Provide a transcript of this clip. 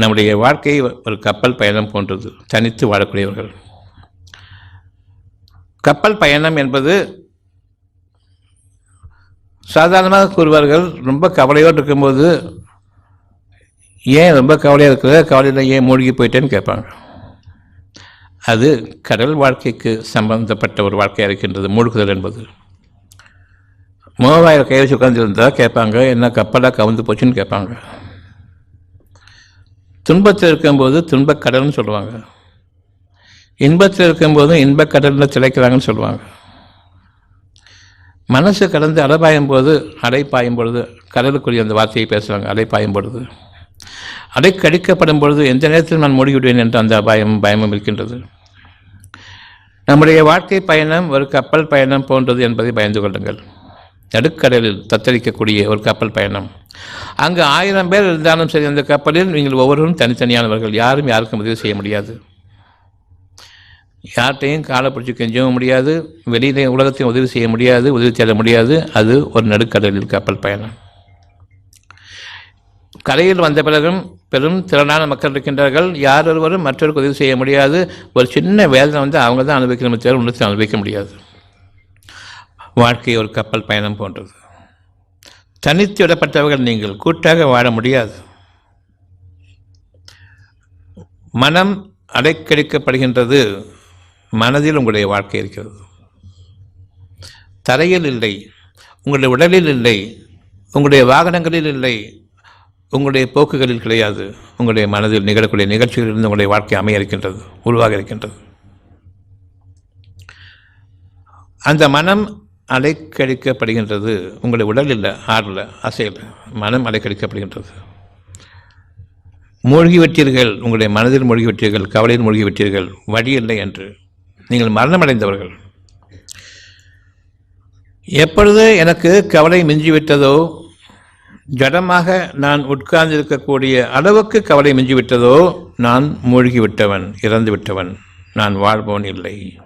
நம்முடைய வாழ்க்கை ஒரு கப்பல் பயணம் போன்றது தனித்து வாழக்கூடியவர்கள். கப்பல் பயணம் என்பது சாதாரணமாக கூறுவார்கள் ரொம்ப கவலையோடு இருக்கும்போது ஏன் ரொம்ப கவலையாக இருக்கிற கவலையில் ஏன் மூழ்கி போயிட்டேன்னு கேட்பாங்க. அது கடல் வாழ்க்கைக்கு சம்பந்தப்பட்ட ஒரு வாழ்க்கையாக இருக்கின்றது மூழ்குதல் என்பது. மூவாயிரம் கை வச்சு உட்காந்துருந்தால் கேட்பாங்க என்ன கப்பலாக கவுந்து போச்சுன்னு கேட்பாங்க. துன்பத்தில் இருக்கும்போது துன்பக்கடல்னு சொல்லுவாங்க. இன்பத்தில் இருக்கும்போதும் இன்பக்கடலில் திளைக்கிறாங்கன்னு சொல்லுவாங்க. மனசு கடந்து அலைப்பாயும் போது அலை பாயும் பொழுது கடலுக்குரிய அந்த வார்த்தையை பேசுவாங்க அலை பாயும் பொழுது. அலை கடிக்கப்படும் பொழுது எந்த நேரத்தில் நான் மூடிவிடுவேன் என்ற அந்த அபாயமும் பயமும் இருக்கின்றது. நம்முடைய வாழ்க்கை பயணம் ஒரு கப்பல் பயணம் போன்றது என்பதை பயந்து கொள்ளுங்கள். நடுக்கடலில் தத்தளிக்கக்கூடிய ஒரு கப்பல் பயணம். அங்கு ஆயிரம் பேர் இருந்தாலும் சரி அந்த கப்பலில் நீங்கள் ஒவ்வொருவரும் தனித்தனியானவர்கள். யாரும் யாருக்கும் உதவி செய்ய முடியாது. யார்கிட்டையும் காலை பிடிச்சி கெஞ்சவும் முடியாது. வெளியிலே உலகத்தையும் உதவி செய்ய முடியாது உதவி செய்ய முடியாது. அது ஒரு நடுக்கடலில் கப்பல் பயணம். கரையில் வந்த பிறகும் பெரும் திறனான மக்கள் இருக்கின்றார்கள். யார் ஒருவரும் மற்றவருக்கு உதவி செய்ய முடியாது. ஒரு சின்ன வேதனை வந்து அவங்க தான் அனுபவிக்கணும் தவிர அனுபவிக்க முடியாது. வாழ்க்கை ஒரு கப்பல் பயணம் போன்றது. தனித்து விடப்பட்டவர்கள் நீங்கள் கூட்டாக வாழ முடியாது. மனம் அடைக்கடிக்கப்படுகின்றது மனதில் உங்களுடைய வாழ்க்கை இருக்கிறது. தரையில் இல்லை உங்களுடைய உடலில் இல்லை உங்களுடைய வாகனங்களில் இல்லை உங்களுடைய போக்குகளில் கிடையாது உங்களுடைய மனதில் நிகழக்கூடிய நிகழ்ச்சிகளிலிருந்து உங்களுடைய வாழ்க்கை அமைய இருக்கின்றது உருவாக இருக்கின்றது. அந்த மனம் அலைக்கழிக்கப்படுகின்றது. உங்களுடைய உடல் இல்லை ஆறில் அசையில் மனம் அலைக்கழிக்கப்படுகின்றது. மூழ்கிவிட்டீர்கள் உங்களுடைய மனதில் மூழ்கிவிட்டீர்கள் கவலையில் மூழ்கி விட்டீர்கள் வழி இல்லை என்று. நீங்கள் மரணமடைந்தவர்கள். எப்பொழுது எனக்கு கவலை மிஞ்சிவிட்டதோ ஜடமாக நான் உட்கார்ந்திருக்கக்கூடிய அளவுக்கு கவலை மிஞ்சிவிட்டதோ நான் மூழ்கிவிட்டவன் இறந்து விட்டவன் நான் வாழ்பவன் இல்லை.